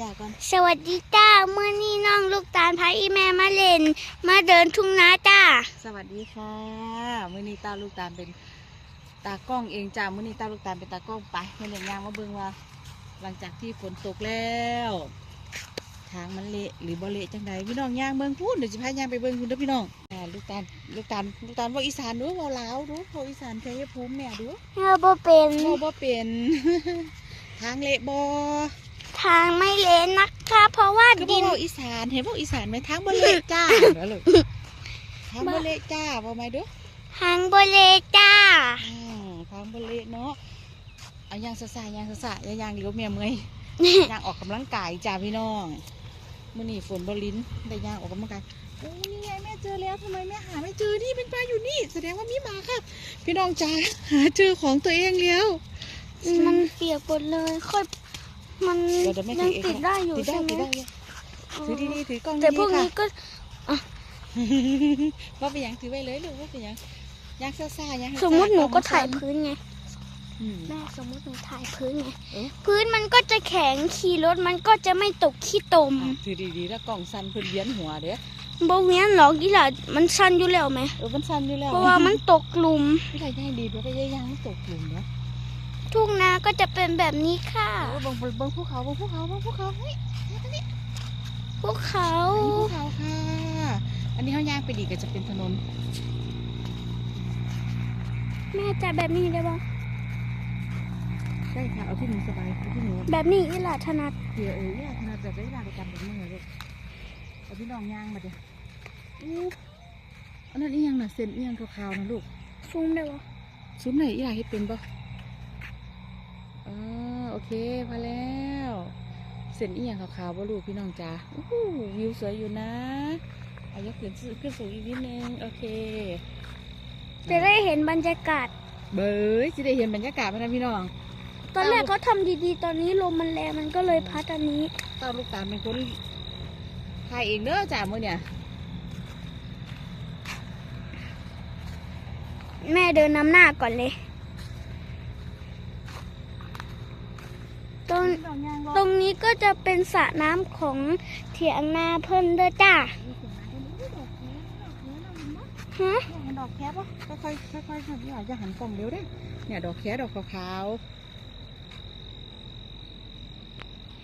จ้าก่อนสวัสดีจ้าเมื่อนี้น้องลูกตาลพาอีแม่มาเล่น มาเดินทุ่งนาจ้า สวัสดีค่ะมื้อนี้ตาลูกตาลเป็นตากล้องเองจ้ามื้อนี้ตาลูกตาลเป็นตากล้องไปเมื่อนี้ยางมาเบิ่งว่า หลังจากที่ฝนตกแล้วทางมันเละหรือบ่เละจังใดพี่น้องย่างเบิ่งพูดเดี๋ยวจะพายางไปเบิ่งคุณเด้อพี่น้องอ่าลูกตาลลูกตาลลูกตาลว่าอีสานดูว่าลาวดูว่าอีสานชัยภูมิเนี่ยดูเฮาบ่เป็นว่าบ่เป็นทางเละบ่ ทางไม่เล่นนะคะ เพราะว่าคือดิบ่นเว้าอีสานเห็นบ่อีสานไหมทางบ่เละจ้าเหรอลูกทางบ่เละจ้าบ่ไหมเดูทางบ่เล่จ้า อืมทางบ่เละเนาะเอายางสะสายยางสะสายยางเลี้ยวเมียเมื่อยยางออกกำลังกายจ้าพี่น้องมื้อนี้ฝนบ่ลิ้นได้ยางออกกำลังกายโอ้นี่ไงแม่เจอแล้วทำไมแม่หาไม่เจอนี่เป็นปลาอยู่นี่ แสดงว่ามีหมาค่ะ พี่น้องจ้าหาเจอของตัวเองแล้วมันเปียกหมดเลยค่อย มันเดี๋ยวเดี๋ยวแม่ยังถือเองติดได้อยู่ถือได้ใช่ไหมถือได้เลยถือดีๆถือกล้องแต่ดีพวกๆค่ะนี้ก็ว่าไปนหยังถือไว้เลยลูกว่าไปนหยังยางซ่าซ่ายางซ่าๆสมมุติหนูก็ล้องถ่ายสั่นพื้นไงอืม แม่สมมุติหนูถ่ายพื้นไงเอ๊ะ พื้นมันก็จะแข็งขี่รถมันก็จะไม่ตกขี้ตมอะถือดีๆแล้วกล่องสั่นเพิ่นเวียนหัวเด้อบ่เวียนหรอกอีหล่ะมันสั้นอยู่แล้วไหมเออมันสั่นอยู่แล้วเพราะว่ามันตกหลุม พี่ไทยย่างดีด้วยก็ย่างไม่ตกหลุมเนาะ ทุ่งนาก็จะเป็นแบบนี้ค่ะเออเบิ่งเบิ่งเบิ่งภูเขาเบิ่งภูเขาเบิ่งภูเขาเฮ้ยพวกเขาอันนี้ภูเขาค่ะ อันนี้เขาย่างไปดีก็จะเป็นถนน แม่จะแบบนี้ได้บ่ใช่ค่ะ เอาที่หนูสบายเอาที่หนูแบบนี้อีหล่ะถนัดเดี๋ยวเออเนี่ยขนาดแบบได้ลาไปกันแบบนี้เลยลูกเอาพี่น้องย่างมาเดี๋ยวอู้อันนั้นอีหยังน่ะเส้นอีหยังขาวๆนะลูก ซูมได้บ่ซุ้มไหนอีหลาเฮ็ดเป็นปะอ๋อโอ เคมาแล้วเส้นอีหยังขาวๆบ่ลูกพี่น้องจ้าอู้หูวิวสวยอยู่นะอายกขึ้นสูขึ้นสูงอีกนิดนึงโอเค จะได้เห็นบรรยากาศ เบยจะได้เห็นบรรยากาศไหมนะพี่น้อง ตอนแรกเขาทำดีๆ ตอนนี้ลมมันแรงมันก็เลยพัดอันนี้เต้าลูกตาลเป็นคนถ่ายเองเด้อจ้ามื่อเนี่ยแม่เดินนำหน้าก่อนเลย รงพี่น้องย่างรอตรงนี้ก็จะเป็นสระน้ำของเถียงนาเพิ่นเด้อจ้าฮะเห็นดอกแคปะค่อยๆค่อยๆค่อยๆอย่าหันกล้องเร็วเด้อเนี่ยดอกแคดอกขาว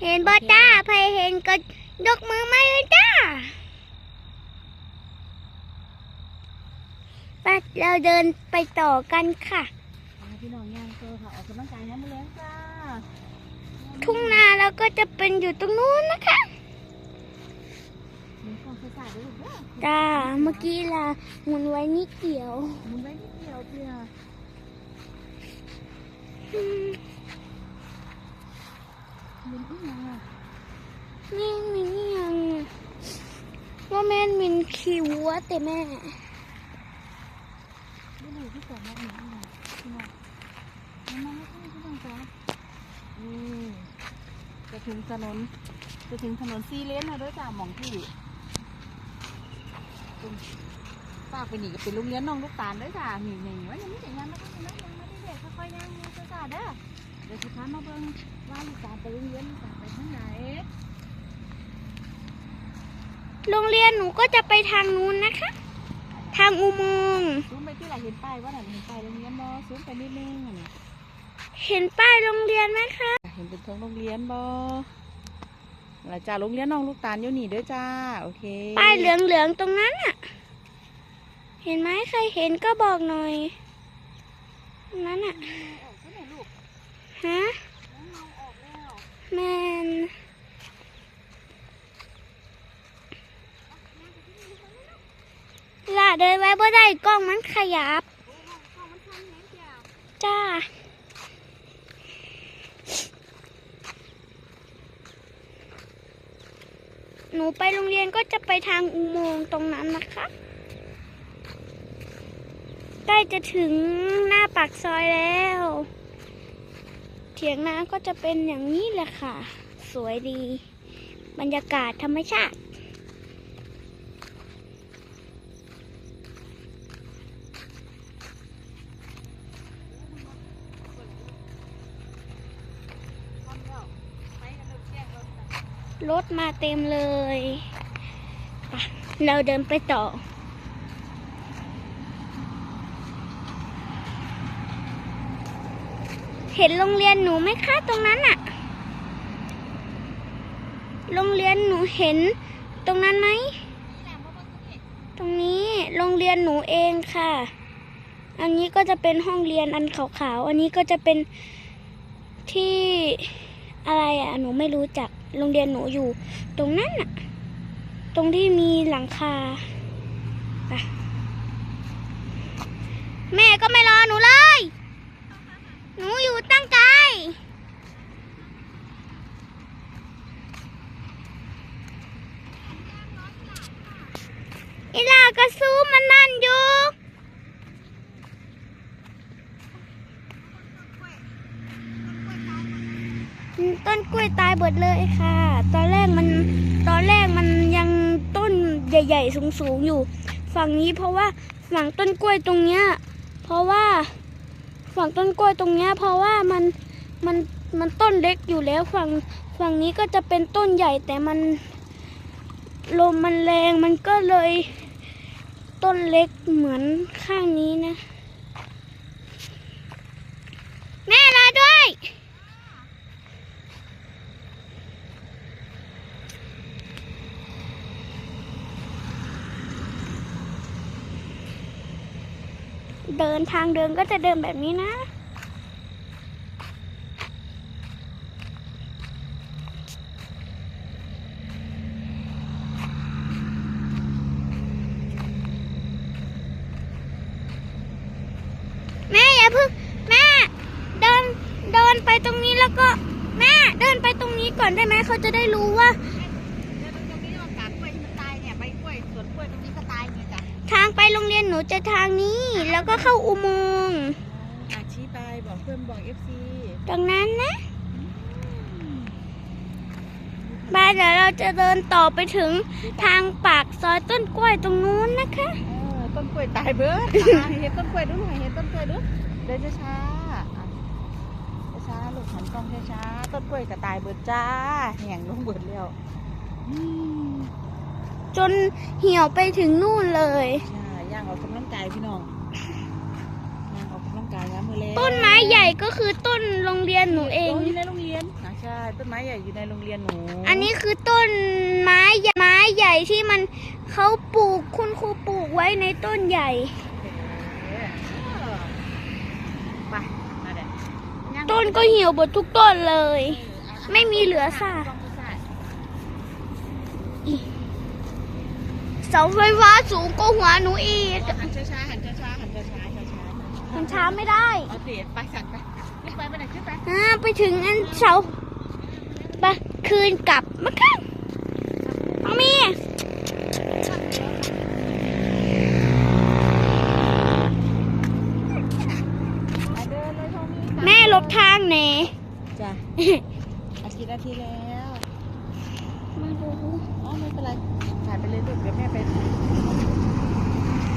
เห็นบ่จ้าใครเห็นก็ยกมือไม่เลยจ้าไปเราเดินไปต่อกันค่ะๆเอาพี่น้องย่างเจอค่ะออกกำลังกายนะมาแล้วจ้า ทุ่งนาเราก็จะเป็นอยู่ตรงนู้นนะคะหมุนกล้องใส่ๆด้วยลูกเด้อจ้าเมื่อกี้ล่ะหมุนไว้นิดเดียวหมุนไว้นิดเดียวเพียอืมหมุนอีกยังอะนี่มินยังว่าแม่นมินขี่วัวแต่แม่ไม่รู้ที่สองแล้วหมุนอีกยังพี่น้องมันมาแล้วพี่น้องจ้าอืม จะถึงถนน จะถึงถนนซีเลนแล้วเด้วยจ้าหมองที่ฝากไปหนีกับเป็นโรงเรียนน้องลูกตาลเด้วยจ้าหนีหนีว่ายังไม่แต่งงานมาต้องยังยังไม่ได้เด็กค่อยๆย่างมือจ้าเด้อเดี๋ยวสิพามาเบิ่งว่าลูกตาลไปโรงเรียนลูกตาลไปทางไหนโรงเรียนหนูก็จะไปทางนู้นนะคะ ทางอุโมงค์ซูมไปที่ไหนเห็นป้ายว่าไหนเห็นป้ายโรงเรียนบ่ซูมไปนิดนึงอะนี่ เห็นป้ายโรงเรียนไหมคะ เห็นเป็นทงโรงเรียนบ่แล้วจ้าโรงเรียนน้องลูกตาลอยู่นี่เด้อจ้า โอเค ป้ายเหลืองๆตรงนั้นอะเห็นไหมใครเห็นก็บอกหน่อยตรงนั้นอะฮะแมนล่ะเดินไว้บ่ได้กล้องมันขยับ จ้า หนูไปโรงเรียนก็จะไปทางอุโมงค์ตรงนั้นนะคะ ใกล้จะถึงหน้าปากซอยแล้ว เถียงนาก็จะเป็นอย่างนี้แหละค่ะ สวยดี บรรยากาศธรรมชาติ รถมาเต็มเลยไปเราเดินไปต่อ เห็นโรงเรียนหนูไหมคะตรงนั้นอะโรงเรียนหนูเห็นตรงนั้นไหม ตรงนี้โรงเรียนหนูเองค่ะ อันนี้ก็จะเป็นห้องเรียนอันขาวๆ อันนี้ก็จะเป็นที่อะไรอะหนูไม่รู้จัก โรงเรียนหนูอยู่ ตรงนั้นน่ะ ตรงที่มีหลังคา ไป แม่ก็ไม่รอหนูแลย หนูอยู่ตั้งไกลอีลากระซูมันนั่นอยู่ ต้นกล้ วยตายหมดเลยค่ะ ตอนแรกมันตอนแรกมันยังต้นใหญ่ ๆ สูงๆอยู่ ฝั่งนี้เพราะว่าฝั่งต้นกล้วยตรงเนี้ยเพราะว่าฝั่งต้นกล้วยตรงเนี้ยเพราะว่ามันมันมันต้นเล็กอยู่แล้วฝั่งฝั่งนี้ก็จะเป็นต้นใหญ่แต่มันลมมันแรงมันก็เลย ต้นเล็กเหมือนข้างนี้นะ แม่รอด้วย เดินทางเดินก็จะเดินแบบนี้นะ แม่อย่าเพิ่งแม่ เดินเดินไปตรงนี้แล้วก็ แม่เดินไปตรงนี้ก่อนได้ไหมเขาจะได้รู้ว่า โรงเรียนหนูจะทางนี้ แล้วก็เข้าอุโมงค์อาชี้ไปบอกเพื่อนบอกเอฟซีตรงนั้นนะบ้านเดี๋ยวเราจะเดินต่อไปถึงทางปากซอยต้นกล้วยตรงนู้นนะคะเออต้นกล้วยตายเบิร์ดอะเห็นต้นกล้วยดูหน่อยเห็นต้นกล้วยดูเดินช้าๆอะช้าๆลูกหันกล้องช้าๆต้นกล้วยก็ตายเบิร์ดจ้าแห่งลงเบิร์ดแล้วอืมจนเหี่ยวไปถึงนู่นเลยใช่ ย่างออกกำลังกายพี่น้องย่างออกกำลังกายนะมือเล็กต้นไม้ใหญ่ก็คือต้นโรงเรียนหนูเอง อยู่ในโรงเรียนอะใช่ต้นไม้ใหญ่อยู่ในโรงเรียนหนูอันนี้คือต้นไม้ใหญ่ไม้ใหญ่ที่มันเขาปลูกคุณครูปลูกไว้ในต้นใหญ่ เออไปมาเด็ดต้นก็เหี่ยวหมดทุกต้นเลย ไม่มีเหลือซาก เสาไฟฟ้าสูงก็หัวหนูอีกหันช้าๆหันช้าๆหันช้าๆช้าๆมันช้าไม่ได้เอาเสียไปสั่นไปขึ้นไปไปไหนขึ้นไปอ่าไปถึงอันเสาไปคืนกลับมาค่ะเอามีไปเดินเลยโทมี่แม่หลบทางแหน่จ้ะอาทิตย์นาทีแล้วมาดูอ๋อไม่เป็นไรถ่ายไปเลยลูกเดี๋ยวแม่ไป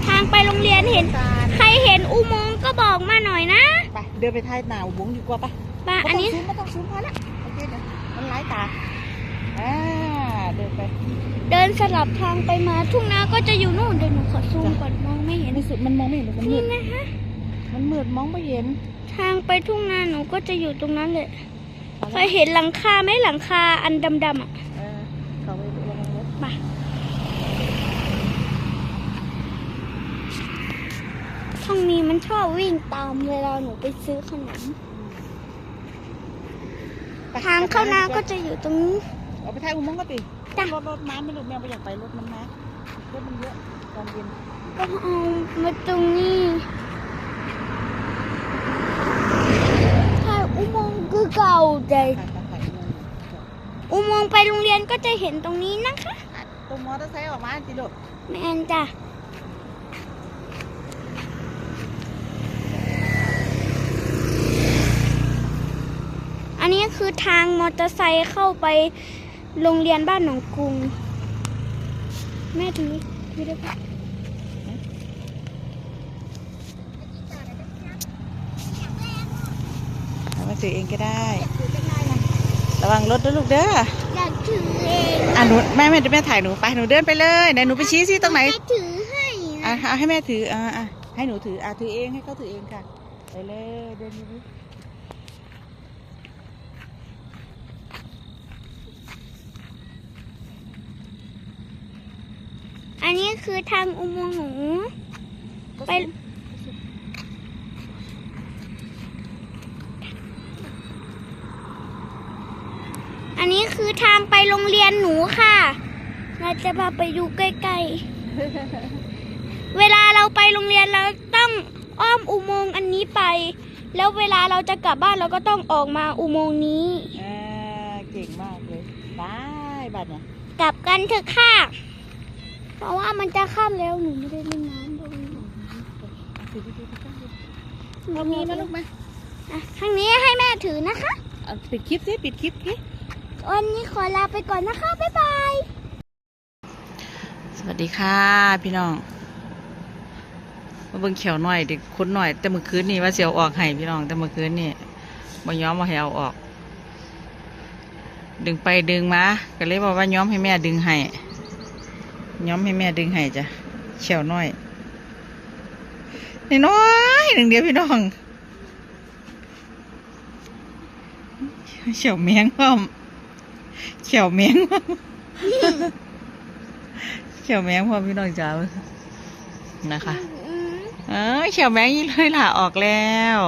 ทางไปโรงเรียนเห็นตาลใครเห็นอุโมงค์ก็บอกมาหน่อยนะ ไปเดินไปท้ายหนาวบุ้งดีกว่าปะป่ะอันนี้ไม่ต้องซูมไม่ต้องซูมพอละโอเคเดี๋ยวมันไล่ตาอ่าเดินไป เดินสลับทางไปมาทุ่งนาก็จะอยู่นู่นเดี๋ยวหนูขอซูมก่อนมองไม่เห็นในสุดมันมองไม่เห็นหรอกมันมืนี่ดนะคะมันมืดมองไม่เห็นทางไปทุ่งนาหนูก็จะอยู่ตรงนั้นเลยเอาเคละยเห็นหลังคาไหมหลังคาอันดำๆอะเออเขาไปดูลงรถมา ช่องนี้มันชอบวิ่งตามเวลาหนูไปซื้อขนมไปทางเข้านาก็จะอยู่ตรงนี้ เอาไปท้ายอุโมงค์ก็ติจ้ะ รถรถน้ำไม่รู้แมวไปอยากไปรถมันนะรถมันเยอะตอนเย็นก็เอามาตรงนี้ถ้าอุโมงค์คือเก่าแต่ถ่ายถ่ายถ่ายอุโมงค์อยู่อุโมงค์ไปโรงเรียนก็จะเห็นตรงนี้นะคะตรงมอเตอร์ไซค์ออกมาจิลูกแม่นจ้ะ นนี้คือทางมอเตอร์ไซค์เข้าไปโรงเรียนบ้านหนองกรุง แม่ถือถือได้ปะเอามาถือเองก็ได้ ระวังรถด้วยลูกเด้ออยากถือเองอะหนูแม่แม่แม่ถ่ายหนูไปหนูเดินไปเลยไหนหนูไปชี้ซิตรงไหน จะถือให้อะนะเอาให้แม่ถืออะอะให้หนูถืออะถือเองให้เขาถือเองค่ะ ไปเลยเดินดูดิ อันนี้ คือทางอุโมงค์หนู ไป อันนี้คือทางไปโรงเรียนหนูค่ะ เราจะพาไปดูใกล้ๆ เวลาเราไปโรงเรียนเราต้องอ้อมอุโมงค์อันนี้ไป แล้วเวลาเราจะกลับบ้านเราก็ต้องออกมาอุโมงค์นี้อ่าเก่งมากเลยบายบัดเนี่ยกลับกันเถอะค่ะ เพราะว่ามันจะค่ำแล้วหนูไม่ได้เล่นน้ำเลยถือดีๆตั้งดิเรามีมาลูกมาอะทางนี้ให้แม่ถือนะคะเอาปิดคลิปสิปิดคลิปสิวันนี้ขอลาไปก่อนนะคะบ๊ายบายสวัสดีค่ะ พี่น้องมาเบิ่งเขียวหน่อยเด็กคุ้นหน่อย แต่เมื่อคืนนี่ว่าเสียวออกให้พี่น้องแต่เมื่อคืนนี่บ่ย้อมมาให้เอาออก ดึงไปดึงมาก็เลยบอกว่าย้อมให้แม่ดึงให้ ย้อมให้แม่ดึงให้จ้ะเขียวน้อยน้อยหนึ่งเดียวพี่น้องเขียวแมงพ่อมเขียวแมงพ่อมเขียวแมงพ่อมพี่น้องจ้านะคะเอ้ยเขียวแมงยี่เลยล่ะออกแล้ว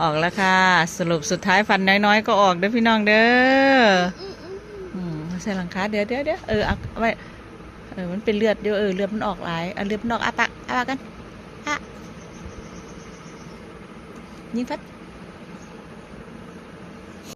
ออกแล้วค่ะ สรุปสุดท้ายฟันน้อยๆก็ออกเด้อพี่น้องเด้ออืมใส่หลังคาเดี๋ยวเดี๋ยวเดี๋ยวเออเอาเอาไว้ เออ มันเป็นเลือดเดี๋ยวเออ เลือดมันออกหลายเอาเลือดมันออกอาปากอาปากกันอะยิงฟัด